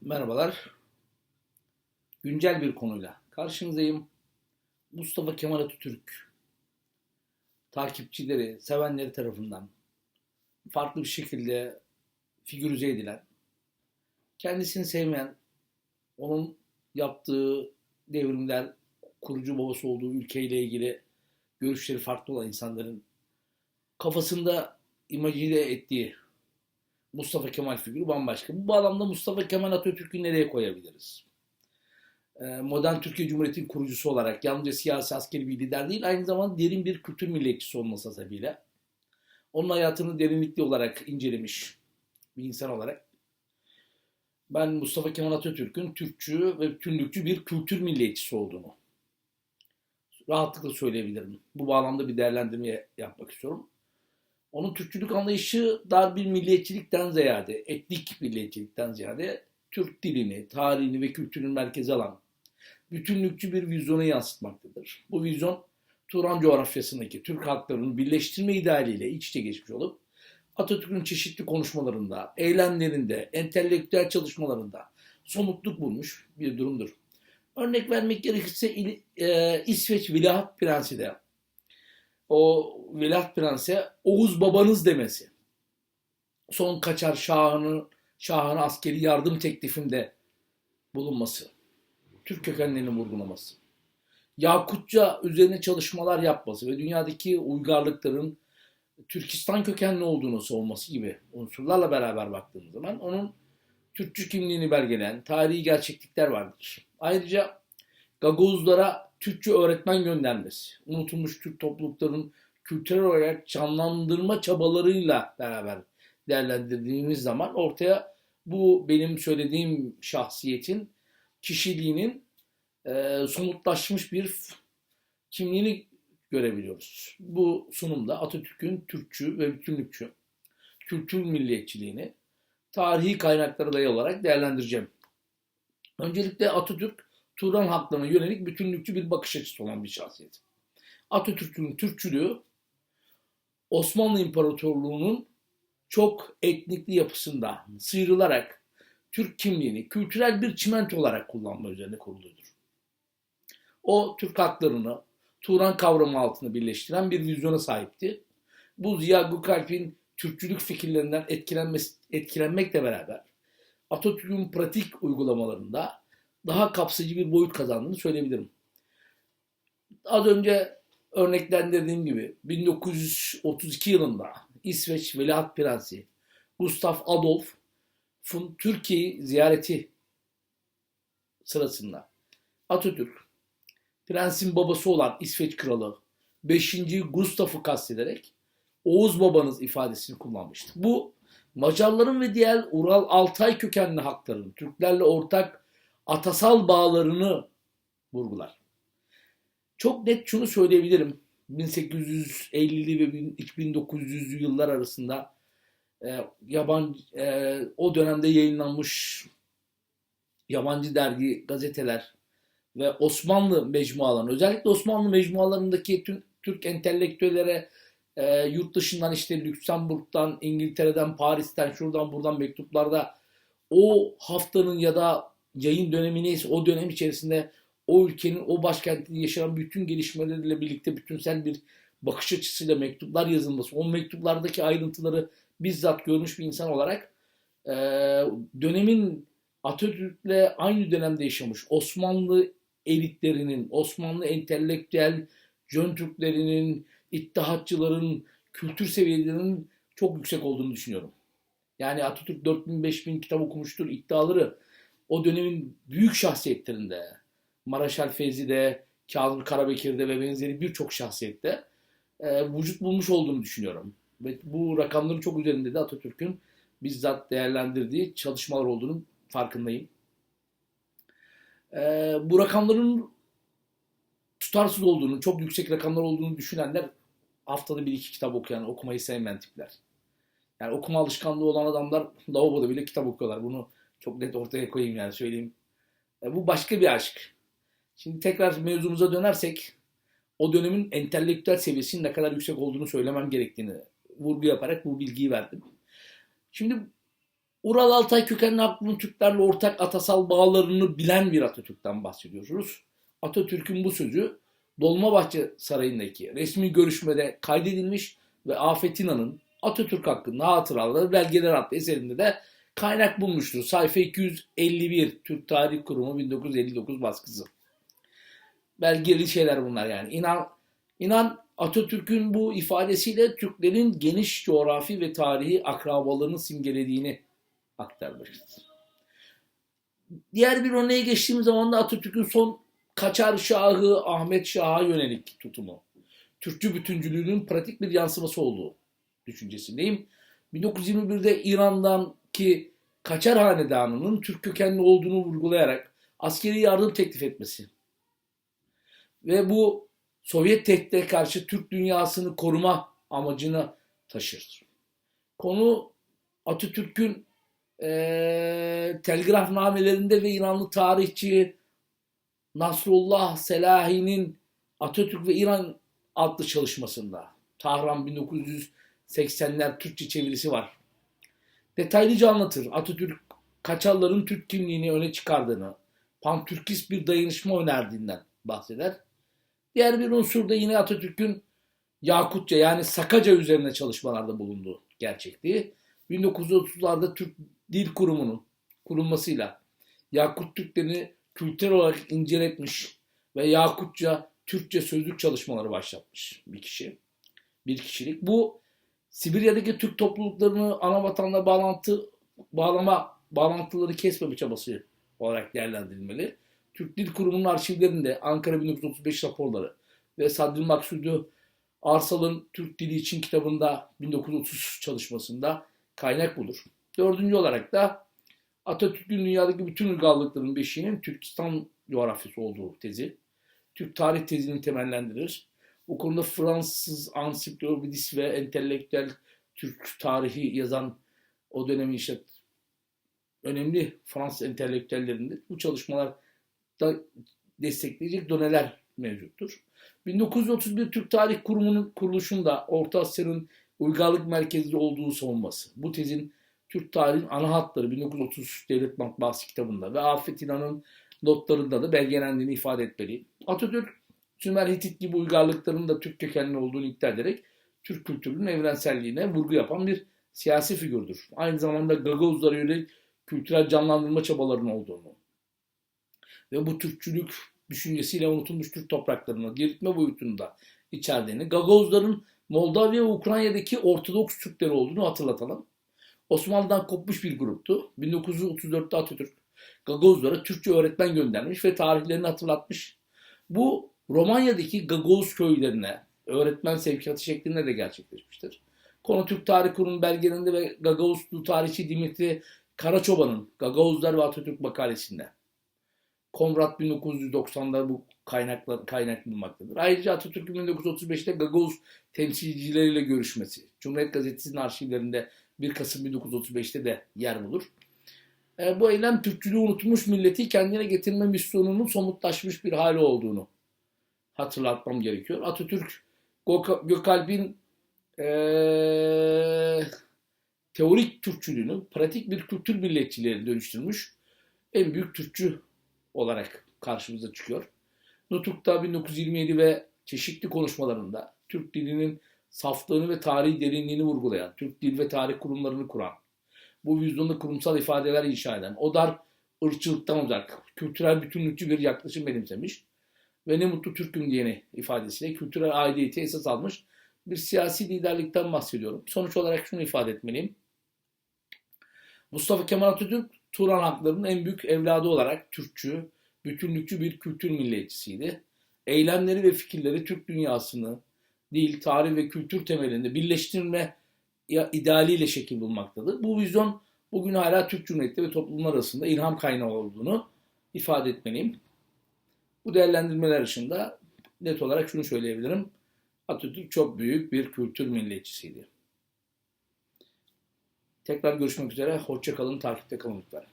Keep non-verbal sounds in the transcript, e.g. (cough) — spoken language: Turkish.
Merhabalar. Güncel bir konuyla karşınızdayım. Mustafa Kemal Atatürk takipçileri, sevenleri tarafından farklı bir şekilde figürize edilen, kendisini sevmeyen, onun yaptığı devrimler, kurucu babası olduğu ülkeyle ilgili görüşleri farklı olan insanların kafasında imajine ettiği Mustafa Kemal figürü bambaşka. Bu bağlamda Mustafa Kemal Atatürk'ü nereye koyabiliriz? Ee, modern Türkiye Cumhuriyeti'nin kurucusu olarak yalnızca siyasi askeri bir lider değil, aynı zamanda derin bir kültür milliyetçisi olması sebebiyle onun hayatını derinlikli olarak incelemiş bir insan olarak ben Mustafa Kemal Atatürk'ün Türkçü ve bütünlükçü bir kültür milliyetçisi olduğunu rahatlıkla söyleyebilirim. Bu bağlamda bir değerlendirme yapmak istiyorum. Onun Türkçülük anlayışı dar bir milliyetçilikten ziyade, etnik milliyetçilikten ziyade Türk dilini, tarihini ve kültürünü merkeze alan bütünlükçü bir vizyonu yansıtmaktadır. Bu vizyon Turan coğrafyasındaki Türk halklarının birleştirme idealiyle iç içe geçmiş olup Atatürk'ün çeşitli konuşmalarında, eylemlerinde, entelektüel çalışmalarında somutluk bulmuş bir durumdur. Örnek vermek gerekirse e, İsveç Veliaht Prensi de o Veliaht Prens'e Oğuz babanız demesi. Son kaçar şahını, şahına askeri yardım teklifinde bulunması. Türk kökenlerini vurgulaması. Yakutça üzerine çalışmalar yapması ve dünyadaki uygarlıkların Türkistan kökenli olduğunu savunması gibi unsurlarla beraber baktığımız zaman onun Türkçü kimliğini belgeleyen tarihi gerçeklikler vardır. Ayrıca Gagozlara Türkçe öğretmen göndermesi, unutulmuş Türk topluluklarının kültürel olarak canlandırma çabalarıyla beraber değerlendirdiğimiz zaman ortaya bu benim söylediğim şahsiyetin kişiliğinin e, somutlaşmış bir kimliğini görebiliyoruz. Bu sunumda Atatürk'ün Türkçü ve bütünlükçü kültür milliyetçiliğini tarihi kaynaklara dayalı olarak değerlendireceğim. Öncelikle Atatürk Turan halklarına yönelik bütünlükçü bir bakış açısı olan bir şahsiyet. Atatürk'ün Türkçülüğü Osmanlı İmparatorluğu'nun çok etnikli yapısında sıyrılarak Türk kimliğini kültürel bir çimento olarak kullanma üzerine kuruludur. O Türk haklarını Turan kavramı altında birleştiren bir vizyona sahipti. Bu Ziya Gökalp'in Türkçülük fikirlerinden etkilenmekle beraber Atatürk'ün pratik uygulamalarında daha kapsayıcı bir boyut kazandığını söyleyebilirim. Az önce örneklendirdiğim gibi 1932 yılında İsveç Veliaht Prensi Gustav Adolf'un Türkiye'yi ziyareti sırasında Atatürk prensin babası olan İsveç kralı 5. Gustav'ı kastederek Oğuz babanız ifadesini kullanmıştı. Bu Macarların ve diğer Ural Altay kökenli hakların Türklerle ortak atasal bağlarını vurgular. Çok net şunu söyleyebilirim. 1850'li ve 1900'lü yıllar arasında e, yabancı e, o dönemde yayınlanmış yabancı dergi, gazeteler ve Osmanlı mecmualarının özellikle Osmanlı mecmualarındaki tüm Türk entelektüellere e, yurt dışından işte Lüksemburg'dan, İngiltere'den, Paris'ten, şuradan buradan mektuplarda o haftanın ya da yayın dönemi neyse o dönem içerisinde o ülkenin o başkentinde yaşanan bütün gelişmeleriyle birlikte bütünsel bir bakış açısıyla mektuplar yazılması, o mektuplardaki ayrıntıları bizzat görmüş bir insan olarak e, dönemin Atatürk'le aynı dönemde yaşamış Osmanlı elitlerinin, Osmanlı entelektüel Jön Türklerinin, İttihatçıların kültür seviyelerinin çok yüksek olduğunu düşünüyorum. Yani Atatürk 4000-5000 kitap okumuştur iddiaları o dönemin büyük şahsiyetlerinde Maraşal Feyzi'de, Kazım Karabekir'de ve benzeri birçok şahsiyette e, vücut bulmuş olduğunu düşünüyorum. Ve bu rakamların çok üzerinde de Atatürk'ün bizzat değerlendirdiği çalışmalar olduğunu farkındayım. E, bu rakamların tutarsız olduğunu, çok yüksek rakamlar olduğunu düşünenler haftada bir iki kitap okuyan, okumayı sevmeyen tipler. Yani okuma alışkanlığı olan adamlar (laughs) lavaboda bile kitap okuyorlar. Bunu çok net ortaya koyayım yani söyleyeyim. E, bu başka bir aşk. Şimdi tekrar mevzumuza dönersek o dönemin entelektüel seviyesinin ne kadar yüksek olduğunu söylemem gerektiğini vurgu yaparak bu bilgiyi verdim. Şimdi Ural Altay kökenli Haklı'nın Türklerle ortak atasal bağlarını bilen bir Atatürk'ten bahsediyoruz. Atatürk'ün bu sözü Dolmabahçe Sarayı'ndaki resmi görüşmede kaydedilmiş ve Afet İnan'ın Atatürk hakkında hatıraları belgeler adlı eserinde de kaynak bulmuştur. Sayfa 251 Türk Tarih Kurumu 1959 baskısı. Belgeli şeyler bunlar yani. İnan, inan Atatürk'ün bu ifadesiyle Türklerin geniş coğrafi ve tarihi akrabalarını simgelediğini aktarmıştır. Diğer bir örneğe geçtiğimiz zaman da Atatürk'ün son Kaçar Şahı Ahmet Şah'a yönelik tutumu. Türkçü bütüncülüğünün pratik bir yansıması olduğu düşüncesindeyim. 1921'de İran'dan ki Kaçar Hanedanı'nın Türk kökenli olduğunu vurgulayarak askeri yardım teklif etmesi. Ve bu Sovyet tehdide karşı Türk dünyasını koruma amacını taşır. Konu Atatürk'ün e, telgrafnamelerinde ve İranlı tarihçi Nasrullah Selahi'nin Atatürk ve İran adlı çalışmasında. Tahran 1980'ler Türkçe çevirisi var. Detaylıca anlatır. Atatürk Kaçarların Türk kimliğini öne çıkardığını, pantürkist bir dayanışma önerdiğinden bahseder. Diğer bir unsur da yine Atatürk'ün Yakutça yani Sakaca üzerine çalışmalarda bulunduğu gerçekliği. 1930'larda Türk Dil Kurumu'nun kurulmasıyla Yakut Türklerini kültürel olarak inceletmiş ve Yakutça Türkçe sözlük çalışmaları başlatmış bir kişi. Bir kişilik. Bu Sibirya'daki Türk topluluklarını ana vatanla bağlantı bağlama bağlantıları kesmeme çabası olarak değerlendirilmeli. Türk Dil Kurumu'nun arşivlerinde Ankara 1935 raporları ve Sadri Maksudu Arsal'ın Türk Dili için kitabında 1930 çalışmasında kaynak bulur. Dördüncü olarak da Atatürk'ün dünyadaki bütün uygarlıkların beşiğinin Türkistan coğrafyası olduğu tezi. Türk tarih tezini temellendirir. Bu konuda Fransız ansiklopedist ve entelektüel Türk tarihi yazan o dönemin işte önemli Fransız entelektüellerinde bu çalışmalar da destekleyecek doneler mevcuttur. 1931 Türk Tarih Kurumu'nun kuruluşunda Orta Asya'nın uygarlık merkezli olduğu savunması. Bu tezin Türk tarihin ana hatları 1930 Devlet Matbaası kitabında ve Afet İnan'ın notlarında da belgelendiğini ifade etmeliyim. Atatürk, Sümer Hitit gibi uygarlıkların da Türk kökenli olduğunu iddia ederek Türk kültürünün evrenselliğine vurgu yapan bir siyasi figürdür. Aynı zamanda Gagavuzlara yönelik kültürel canlandırma çabalarının olduğunu ve bu Türkçülük düşüncesiyle unutulmuş Türk topraklarını diriltme boyutunu da içerdiğini, Gagavuzların Moldavya ve Ukrayna'daki Ortodoks Türkleri olduğunu hatırlatalım. Osmanlı'dan kopmuş bir gruptu. 1934'te Atatürk Gagavuzlara Türkçe öğretmen göndermiş ve tarihlerini hatırlatmış. Bu Romanya'daki Gagavuz köylerine öğretmen sevkiyatı şeklinde de gerçekleşmiştir. Konu Türk Tarih Kurumu belgelerinde ve Gagavuzlu tarihçi Dimitri Karaçoban'ın Gagavuzlar ve Atatürk makalesinde. Komrat 1990'da bu kaynaklar kaynak bulmaktadır. Ayrıca Atatürk'ün 1935'te Gagavuz temsilcileriyle görüşmesi. Cumhuriyet Gazetesi'nin arşivlerinde 1 Kasım 1935'te de yer bulur. E, bu eylem Türkçülüğü unutmuş milleti kendine getirme misyonunun somutlaşmış bir hali olduğunu hatırlatmam gerekiyor. Atatürk Gökalp'in e, teorik Türkçülüğünü pratik bir kültür milletçiliğine dönüştürmüş en büyük Türkçü olarak karşımıza çıkıyor. Nutuk'ta 1927 ve çeşitli konuşmalarında Türk dilinin saflığını ve tarihi derinliğini vurgulayan, Türk Dil ve Tarih Kurumlarını kuran, bu vizyonda kurumsal ifadeler inşa eden, o dar ırkçılıktan uzak, kültürel bütünlükçü bir yaklaşım benimsemiş ve ne mutlu Türk'üm diyeni ifadesiyle kültürel aidiyeti esas almış bir siyasi liderlikten bahsediyorum. Sonuç olarak şunu ifade etmeliyim. Mustafa Kemal Atatürk Turan haklarının en büyük evladı olarak Türkçü, bütünlükçü bir kültür milliyetçisiydi. Eylemleri ve fikirleri Türk dünyasını, dil, tarih ve kültür temelinde birleştirme idealiyle şekil bulmaktadır. Bu vizyon bugün hala Türk Cumhuriyeti ve toplumlar arasında ilham kaynağı olduğunu ifade etmeliyim. Bu değerlendirmeler dışında net olarak şunu söyleyebilirim. Atatürk çok büyük bir kültür milliyetçisiydi. Tekrar görüşmek üzere. Hoşçakalın, takipte kalın lütfen.